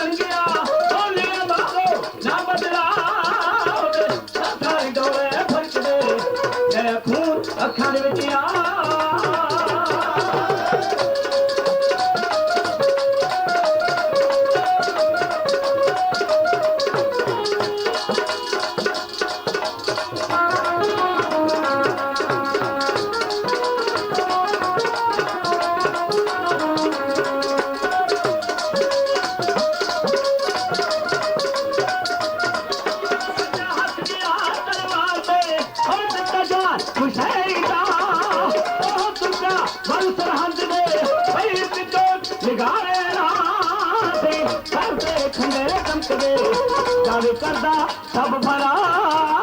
Maria. Hussain ਦਾ ਉਹ ਤੁਝਾ ਮਨ ਸਰਹੰਦ ਦੇ ਭਈ ਪਿੱਤੋ ਨਿਗਾਰੇ ਰਾਤੇ ਕਰਦੇ ਖੰਡੇ ਕੰਕਦੇ ਦਾਵੇ ਕਰਦਾ ਸਭ ਭਰਾ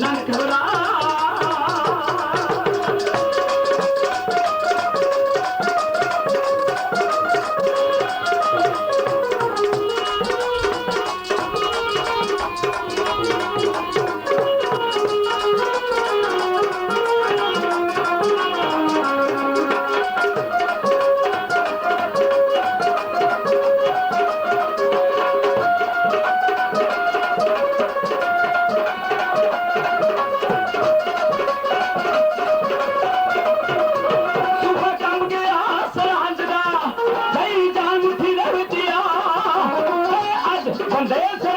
নাটক von Wales